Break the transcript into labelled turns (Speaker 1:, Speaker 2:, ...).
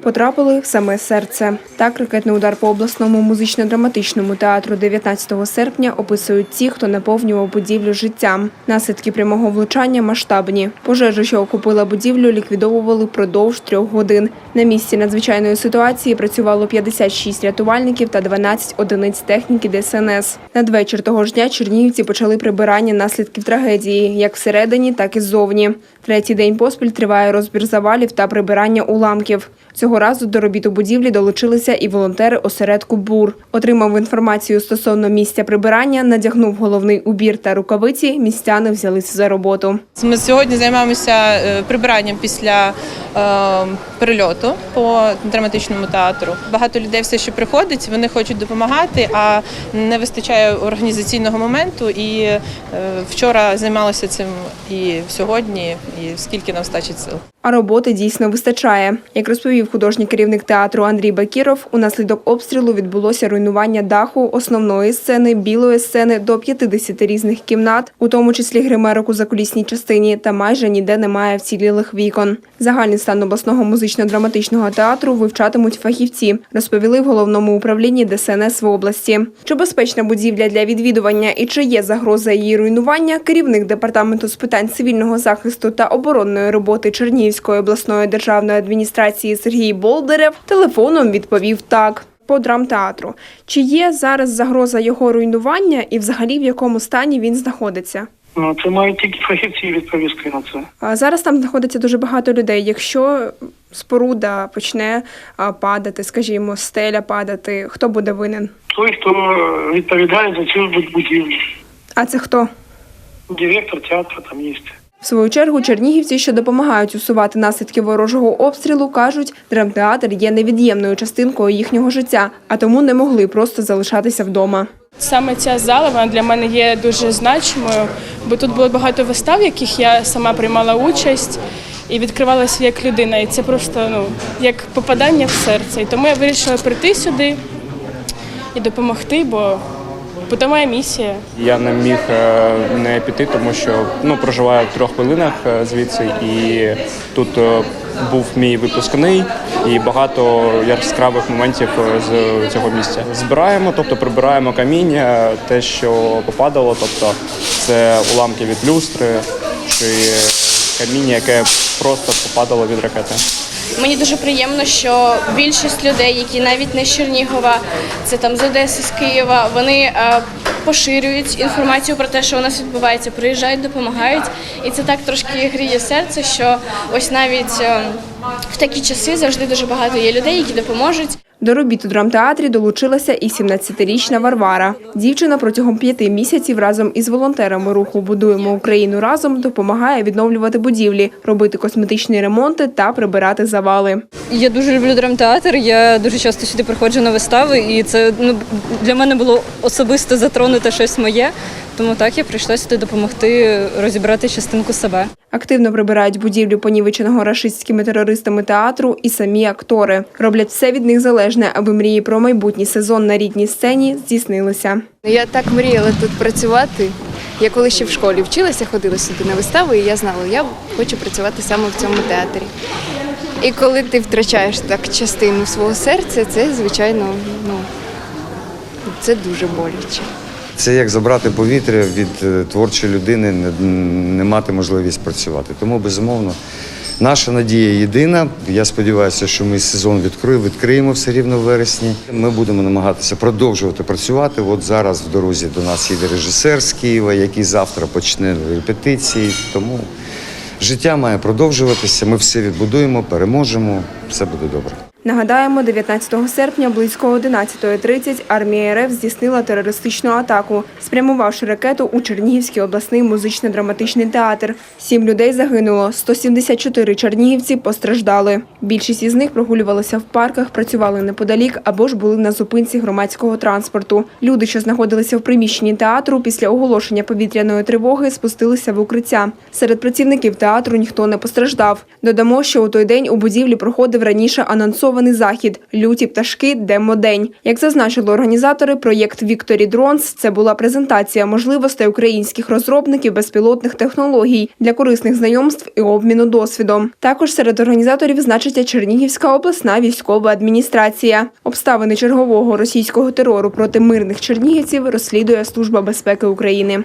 Speaker 1: потрапили в саме серце. Так, ракетний удар по обласному музично-драматичному театру 19 серпня описують ті, хто наповнював будівлю життям. Наслідки прямого влучання масштабні. Пожежу, що охопила будівлю, ліквідовували впродовж трьох годин. На місці надзвичайної ситуації працювало 56 рятувальників та 12 одиниць техніки ДСНС. Надвечір того ж дня чернігівці почали прибирання наслідків трагедії, як всередині, так і ззовні. Третій день поспіль триває розбір завалів та прибирання уламків. Цього разу до робіт у будівлі долучилися і волонтери осередку БУР. Отримав інформацію стосовно місця прибирання, надягнув головний убір та рукавиці. Містяни взялися за роботу.
Speaker 2: Ми сьогодні займаємося е, прибиранням після е, перельоту по драматичному театру. Багато людей все ще приходить, вони хочуть допомагати, а не вистачає організаційного моменту. І е, вчора займалися цим і сьогодні, і скільки нам стачить сил.
Speaker 1: А роботи дійсно вистачає. Як розповів художній керівник театру Андрій Бакіров, унаслідок обстрілу відбулося руйнування даху, основної сцени, білої сцени до 50 різних кімнат, у тому числі гримерок у закулісній частині, та майже ніде немає вцілілих вікон. Загальний стан обласного музично-драматичного театру вивчатимуть фахівці, розповіли в головному управлінні ДСНС в області. Чи безпечна будівля для відвідування і чи є загроза її руйнування, керівник департаменту з питань цивільного захисту та оборонної роботи Чернігівської обласної державної адміністрації Сергій Болдерев телефоном відповів так. По драмтеатру. Чи є зараз загроза його руйнування і взагалі в якому стані він знаходиться?
Speaker 3: Ну, це мають тільки фахівці відповісти на це.
Speaker 1: А Зараз там знаходиться дуже багато людей. Якщо споруда почне падати, скажімо, стеля падати, хто буде винен?
Speaker 3: Той, хто е, відповідає за цю буд- будівлю.
Speaker 1: А це хто?
Speaker 3: Директор театру там є.
Speaker 1: В свою чергу чернігівці, що допомагають усувати наслідки ворожого обстрілу, кажуть, драмтеатр є невід'ємною частинкою їхнього життя, а тому не могли просто залишатися вдома.
Speaker 4: Саме ця зала вона для мене є дуже значимою, бо тут було багато вистав, в яких я сама приймала участь і відкривалася як людина. І це просто ну як попадання в серце. І тому я вирішила прийти сюди і допомогти, бо, бо моя місія.
Speaker 5: Я не міг е, не піти, тому що ну проживаю в трьох хвилинах е, звідси, і тут е, був мій випускний і багато яскравих моментів з цього місця. Збираємо, тобто прибираємо каміння, те, що попадало, тобто це уламки від люстри чи каміння, яке просто попадало від ракети.
Speaker 6: Мені дуже приємно, що більшість людей, які навіть не з Чернігова, це там з Одеси, з Києва, вони е, поширюють інформацію про те, що у нас відбувається, приїжджають, допомагають. І це так трошки гріє серце, що ось навіть е, в такі часи завжди дуже багато є людей, які допоможуть.
Speaker 1: До робіт у драмтеатрі долучилася і 17-річна Варвара. Дівчина протягом п'яти місяців разом із волонтерами руху Будуємо Україну разом допомагає відновлювати будівлі, робити косметичні ремонти та прибирати завали.
Speaker 7: Я дуже люблю драмтеатр. Я дуже часто сюди приходжу на вистави, і це ну для мене було особисто затронути щось моє. Тому так я прийшла сюди допомогти розібрати частинку себе.
Speaker 1: Активно прибирають будівлю понівеченого рашистськими терористами театру і самі актори. Роблять все від них залежне, аби мрії про майбутній сезон на рідній сцені здійснилися.
Speaker 8: Я так мріяла тут працювати. Я коли ще в школі вчилася, ходила сюди на вистави, і я знала, я хочу працювати саме в цьому театрі. І коли ти втрачаєш так частину свого серця, це звичайно ну це дуже боляче.
Speaker 9: Це як забрати повітря від е, творчої людини, не, не мати можливість працювати. Тому, безумовно, наша надія єдина. Я сподіваюся, що ми сезон відкриємо, відкриємо все рівно в вересні. Ми будемо намагатися продовжувати працювати. От зараз в дорозі до нас їде режисер з Києва, який завтра почне репетиції. Тому життя має продовжуватися. Ми все відбудуємо, переможемо. Все буде добре.
Speaker 1: Нагадаємо, 19 серпня близько 11.30 армія РФ здійснила терористичну атаку, спрямувавши ракету у Чернігівський обласний музично-драматичний театр. Сім людей загинуло, 174 чернігівці постраждали. Більшість із них прогулювалися в парках, працювали неподалік або ж були на зупинці громадського транспорту. Люди, що знаходилися в приміщенні театру, після оголошення повітряної тривоги спустилися в укриття. Серед працівників театру ніхто не постраждав. Додамо, що у той день у будівлі проходив раніше анонсований анонсований захід Люті пташки Демодень. Як зазначили організатори, проєкт Вікторі Дронс це була презентація можливостей українських розробників безпілотних технологій для корисних знайомств і обміну досвідом. Також серед організаторів значиться Чернігівська обласна військова адміністрація. Обставини чергового російського терору проти мирних чернігівців розслідує Служба безпеки України.